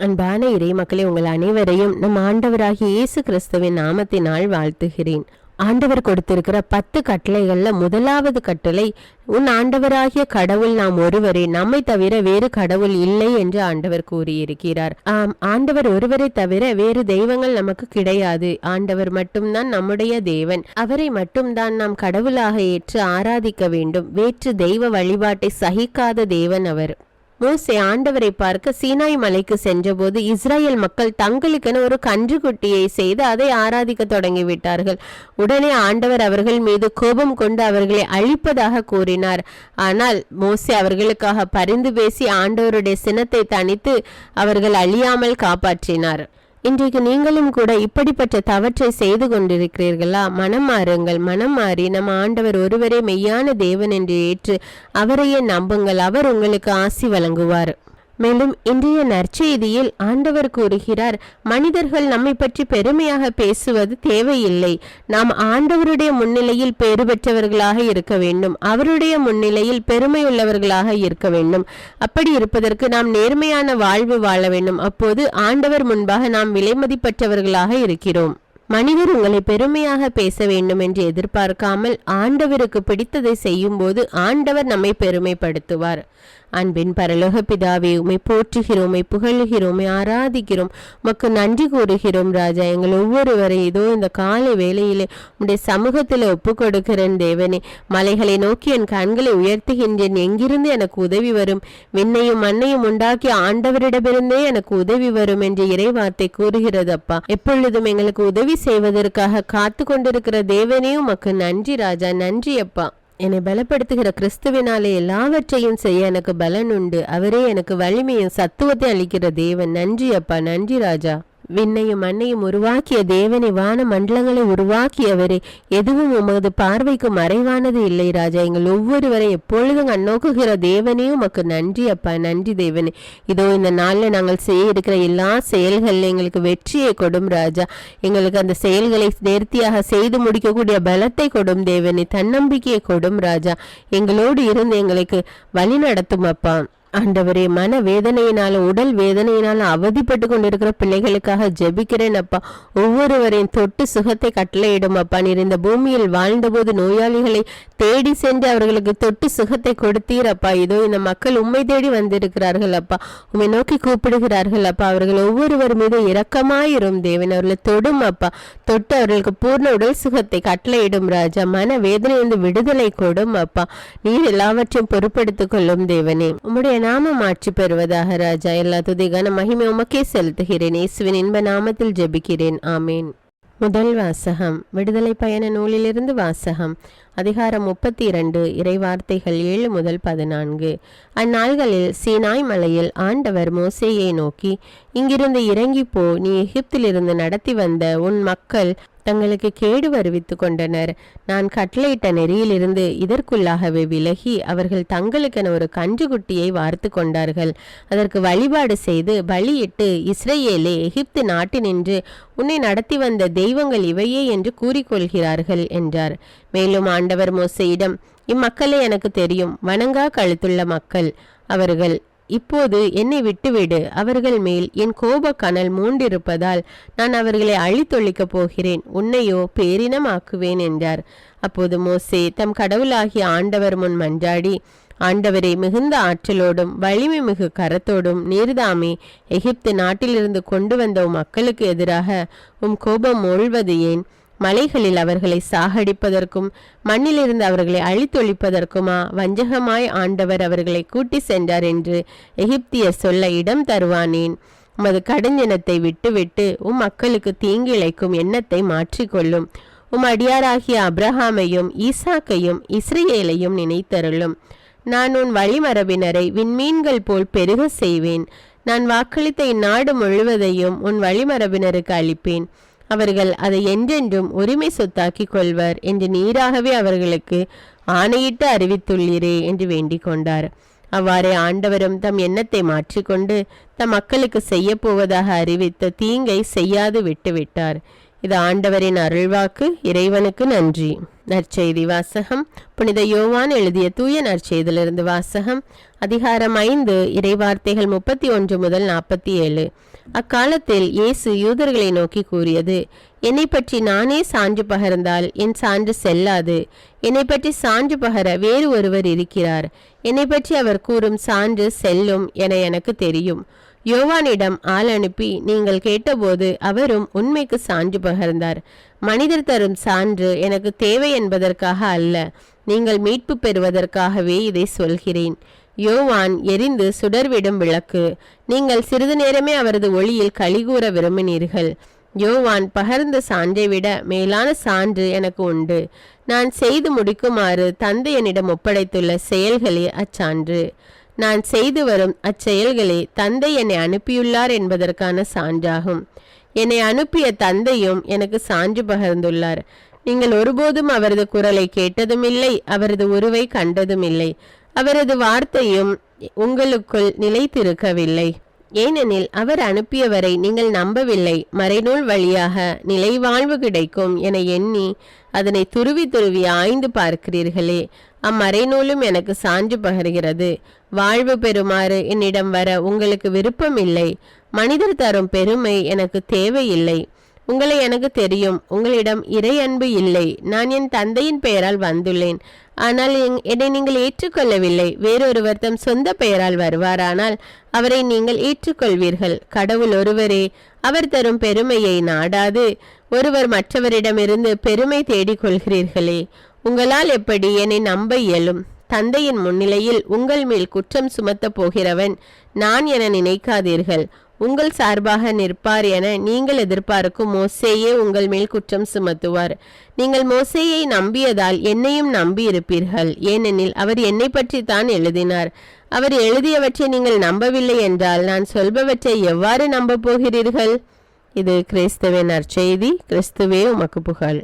அன்பான இறை மக்களே உங்கள் அனைவரையும் நம் ஆண்டவராகிய இயேசு கிறிஸ்துவின் நாமத்தினால் வாழ்த்துகிறேன். ஆண்டவர் கொடுத்திருக்கிற பத்து கட்டளைகள்ல முதலாவது கட்டளை உன் ஆண்டவராகிய கடவுள் நாம் ஒருவரே நம்மை தவிர வேறு கடவுள் இல்லை என்று ஆண்டவர் கூறியிருக்கிறார். ஆம் ஆண்டவர் ஒருவரை தவிர வேறு தெய்வங்கள் நமக்கு கிடையாது. ஆண்டவர் மட்டும்தான் நம்முடைய தேவன். அவரை மட்டும்தான் நாம் கடவுளாக ஏற்று ஆராதிக்க வேண்டும். வேற்று தெய்வ வழிபாட்டை சகிக்காத தேவன் அவர். மோசே ஆண்டவரை பார்க்க சீனாய் மலைக்கு சென்றபோது இஸ்ரேல் மக்கள் தங்களுக்கென ஒரு கன்றுக்குட்டியை செய்து அதை ஆராதிக்க தொடங்கிவிட்டார்கள். உடனே ஆண்டவர் அவர்கள் மீது கோபம் கொண்டு அவர்களை அழிப்பதாக கூறினார். ஆனால் மோசே அவர்களுக்காக பரிந்து பேசி ஆண்டவருடைய சினத்தை தணித்து அவர்கள் அழியாமல் காப்பாற்றினார். இன்றைக்கு நீங்களும் கூட இப்படிப்பட்ட தவற்றை செய்து கொண்டிருக்கிறீர்களா? மனம் மாறுங்கள் மனம் மாறி நம் ஆண்டவர் ஒருவரே மெய்யான தேவன் என்று ஏற்று அவரையே நம்புங்கள். அவர் உங்களுக்கு ஆசி வழங்குவார். மேலும் இன்றைய நற்செய்தியில் ஆண்டவர் கூறுகிறார் மனிதர்கள் நம்மை பற்றி பெருமையாக பேசுவது தேவையில்லை. நாம் ஆண்டவருடைய முன்னிலையில் பேறு பெற்றவர்களாக இருக்க வேண்டும். அவருடைய முன்னிலையில் பெருமையுள்ளவர்களாக இருக்க வேண்டும். அப்படி இருப்பதற்கு நாம் நேர்மையான வாழ்வு வாழ வேண்டும். அப்போது ஆண்டவர் முன்பாக நாம் விலைமதிப்பற்றவர்களாக இருக்கிறோம். மனிதர் உங்களை பெருமையாக பேச வேண்டும் என்று எதிர்பார்க்காமல் ஆண்டவருக்கு பிடித்ததை செய்யும்போது ஆண்டவர் நம்மை பெருமைப்படுத்துவார். அன்பின் பரலோக பிதாவே உமை போற்றுகிறோம் உமை புகழுகிறோம் உமை ஆராதிக்கிறோம். உமக்கு நன்றி கூறுகிறோம் ராஜா. எங்கள் ஒவ்வொருவரை இதோ இந்த காலை வேளையிலே உடைய சமூகத்தில் ஒப்பு கொடுக்கிறேன் தேவனே. மலைகளை நோக்கி என் கண்களை உயர்த்துகின்றேன். எங்கிருந்து எனக்கு உதவி வரும்? விண்ணையும் மண்ணையும் உண்டாக்கி ஆண்டவரிடமிருந்தே எனக்கு உதவி வரும் என்று இறைவார்த்தை கூறுகிறது அப்பா. எப்பொழுதும் எங்களுக்கு உதவி செய்வதற்காக காத்து கொண்டிருக்கிற தேவனே உமக்கு நன்றி ராஜா. நன்றி அப்பா. என்னை பலப்படுத்துகிற கிறிஸ்துவினாலே எல்லாவற்றையும் செய்ய எனக்கு பலன் உண்டு. அவரே எனக்கு வலிமையும் சத்துவத்தை அளிக்கிற தேவன். நன்றி அப்பா. நன்றி ராஜா. விண்ணையும் மண்ணையும் உருவாக்கிய தேவனை வான மண்டலங்களை உருவாக்கியவரே எதுவும் உமது பார்வைக்கு மறைவானது இல்லை ராஜா. எங்கள் ஒவ்வொருவரை எப்பொழுதும் கண்ணோக்குகிற தேவனே உமக்கு நன்றி அப்பா நன்றி தேவனே. இதோ இந்த நாளில் நாங்கள் செய்ய இருக்கிற எல்லா செயல்களில் எங்களுக்கு வெற்றியை கொடும் ராஜா. எங்களுக்கு அந்த செயல்களை நேர்த்தியாக செய்து முடிக்கக்கூடிய பலத்தை கொடும் தேவனே தன்னம்பிக்கையை கொடும் ராஜா. எங்களோடு இருந்து எங்களுக்கு வழி நடத்தும் அப்பா. ஆண்டவரே மன வேதனையினாலும் உடல் வேதனையினாலும் அவதிப்பட்டு கொண்டிருக்கிற பிள்ளைகளுக்காக ஜெபிக்கிறேன் அப்பா. ஒவ்வொருவரையும் தொட்டு சுகத்தை கட்டளையிடும் அப்பா. நீர் இந்த பூமியில் வாழ்ந்தபோது நோயாளிகளை தேடி சென்று அவர்களுக்கு தொட்டு சுகத்தை கொடுத்தீர் அப்பா. இதோ இந்த மக்கள் உண்மை தேடி வந்திருக்கிறார்கள் அப்பா. உண்மை நோக்கி கூப்பிடுகிறார்கள் அப்பா. அவர்கள் ஒவ்வொருவர் மீது இரக்கமாயிரும் தேவன். அவர்களை தொடும் அப்பா. தொட்டு அவர்களுக்கு பூர்ண உடல் சுகத்தை கட்டளையிடும் ராஜா. மன வேதனையிலிருந்து விடுதலை கொடும் அப்பா. நீர் எல்லாவற்றையும் பொறுப்படுத்திக் கொள்ளும் தேவனே. உம்முடைய நாமம் ஆட்சி பெறுவதாக ராஜா. எல்லா துதிகான மகிமை உமக்கே செலுத்துகிறேன். இயேசுவின் இன்ப நாமத்தில் ஜெபிக்கிறேன். ஆமேன். முதல் வாசகம். விடுதலை பயண நூலிலிருந்து வாசகம். அதிகாரம் முப்பத்தி இரண்டு இறைவார்த்தைகள் ஏழு முதல் பதினான்கு. அந்நாள்களில் சீனாய் மலையில் ஆண்டவர் மோசேயை நோக்கி இங்கிருந்து இறங்கி போ. நீ எகிப்திலிருந்து நடத்தி வந்த உன் மக்கள் தங்களுக்கு கேடு வருவித்து கொண்டனர். நான் கட்டளையிட்ட நெறியிலிருந்து இதற்குள்ளாகவே விலகி அவர்கள் தங்களுக்கென ஒரு கன்றுக்குட்டியை வார்த்து கொண்டார்கள். அதற்கு வழிபாடு செய்து பலியிட்டு இஸ்ரேலே எகிப்து நாட்டினின்று உன்னை நடத்தி வந்த தெய்வங்கள் இவையே என்று கூறிக்கொள்கிறார்கள் என்றார். மேலும் ஆண்டவர் மோசையிடம் இம்மக்களே எனக்கு தெரியும் வணங்கா கழுத்துள்ள மக்கள். அவர்கள் இப்போது என்னை விட்டுவிடு அவர்கள் மேல் என் கோப கனல் மூண்டிருப்பதால் நான் அவர்களை அழித்தொழிக்கப் போகிறேன். உன்னையோ பேரினமாக்குவேன் என்றார். அப்போது மோசே தம் கடவுளாகிய ஆண்டவர் முன் மன்றாடி ஆண்டவரை மிகுந்த ஆற்றலோடும் வலிமை மிகு கரத்தோடும் நீர்தாமே எகிப்து நாட்டிலிருந்து கொண்டு வந்த உம் மக்களுக்கு எதிராக உம் கோபம் மூழ்வது ஏன்? மலைகளில் அவர்களை சாகடிப்பதற்கும் மண்ணிலிருந்து அவர்களை அழித்தொழிப்பதற்குமா வஞ்சகமாய் ஆண்டவர் அவர்களை கூட்டி சென்றார் என்று எகிப்திய சொல்ல இடம் தருவானேன். உமது கடுஞ்சினத்தை விட்டுவிட்டு உம் மக்களுக்கு தீங்கிழைக்கும் எண்ணத்தை மாற்றிக்கொள்ளும். உம் அடியாராகிய அப்ரஹாமையும் ஈசாக்கையும் இஸ்ரேலையும் நினைத்தருளும். நான் உன் வழிமரபினரை விண்மீன்கள் போல் பெருக செய்வேன். நான் வாக்களித்த இந்நாடு முழுவதையும் உன் வழிமரபினருக்கு அளிப்பேன். அவர்கள் அதை என்றென்றும் உரிமை சொத்தாக்கி கொள்வர் என்று நீராகவே அவர்களுக்கு ஆணையிட்டு அறிவித்துள்ளீரே என்று வேண்டிக் கொண்டார். அவ்வாறே ஆண்டவரும் தம் எண்ணத்தை மாற்றிக்கொண்டு தம் மக்களுக்கு செய்ய போவதாக அறிவித்த தீங்கை செய்யாது விட்டுவிட்டார். இது ஆண்டவரின் அருள்வாக்கு இறைவனுக்கு நன்றி. நற்செய்தி வாசகம். புனித யோவான் எழுதிய தூய நற்செய்திலிருந்து வாசகம். அதிகாரம் ஐந்து இறைவார்த்தைகள் முப்பத்தி ஒன்று முதல் நாற்பத்தி ஏழு. அக்காலத்தில் இயேசு யூதர்களை நோக்கி கூறியது என்னை பற்றி நானே சான்று பகர்ந்தால் என் சான்று செல்லாது. என்னை பற்றி சான்று பகர வேறு ஒருவர் இருக்கிறார். என்னை பற்றி அவர் கூறும் சான்று செல்லும் என எனக்கு தெரியும். யோவானிடம் ஆள் அனுப்பி நீங்கள் கேட்டபோது அவரும் உண்மைக்கு சான்று பகர்ந்தார். மனிதர் தரும் சான்று எனக்கு தேவை என்பதற்காக அல்ல நீங்கள் மீட்பு பெறுவதற்காகவே இதை சொல்கிறேன். யோவான் எரிந்து சுடர்விடும் விளக்கு. நீங்கள் சிறிது நேரமே அவரது ஒளியில் கலிகூற விரும்பினீர்கள். யோவான் பகர்ந்த சான்றை விட மேலான சான்று எனக்கு உண்டு. நான் செய்து முடிக்குமாறு தந்தை என்னிடம் ஒப்படைத்துள்ள செயல்களே அச்சான்று. நான் செய்து வரும் அச்செயல்களே தந்தை என்னை அனுப்பியுள்ளார் என்பதற்கான சான்றாகும். என்னை அனுப்பிய தந்தையும் எனக்கு சான்று பகர்ந்துள்ளார். நீங்கள் ஒருபோதும் அவரது குரலை கேட்டதும் இல்லை அவரது உருவை கண்டதும் இல்லை அவரது வார்த்தையும் உங்களுக்குள் நிலைத்திருக்கவில்லை. ஏனெனில் அவர் அனுப்பியவரை நீங்கள் நம்பவில்லை. மறைநூல் வழியாக நிலைவாழ்வு கிடைக்கும் என எண்ணி அதனை துருவி துருவி ஆய்ந்து பார்க்கிறீர்களே. அம்மறைநூலும் எனக்கு சான்று பகர்கிறது. வாழ்வு பெறுமாறு என்னிடம் வர உங்களுக்கு விருப்பமில்லை. மனிதர் தரும் பெருமை எனக்கு தேவையில்லை. உங்களை எனக்கு தெரியும். உங்களிடம் இறை அன்பு இல்லை. நான் என் தந்தையின் பெயரால் வந்துள்ளேன். ஆனால் என்னை நீங்கள் ஏற்றுக்கொள்ளவில்லை. வேறொருவர் தம் சொந்த பெயரால் வருவாரானால் அவரை நீங்கள் ஏற்றுக்கொள்வீர்கள். கடவுள் ஒருவரே அவர் தரும் பெருமையை நாடாது. ஒருவர் மற்றவரிடமிருந்து பெருமை தேடிக் கொள்கிறீர்களே. உங்களால் எப்படி என்னை நம்ப இயலும்? தந்தையின் முன்னிலையில் உங்கள் மேல் குற்றம் சுமத்தப் போகிறவன் நான் என நினைக்காதீர்கள். உங்கள் சார்பாக நிற்பார் என நீங்கள் எதிர்பார்க்கும் மோசேயே உங்கள் மேல் குற்றம் சுமத்துவார். நீங்கள் மோசேயை நம்பியதால் என்னையும் நம்பியிருப்பீர்கள். ஏனெனில் அவர் என்னை பற்றி தான் எழுதினார். அவர் எழுதியவற்றை நீங்கள் நம்பவில்லை என்றால் நான் சொல்பவற்றை எவ்வாறு நம்பப் போகிறீர்கள்? இது கிறிஸ்துவின் நற்செய்தி கிறிஸ்துவே உமக்கு புகழ்.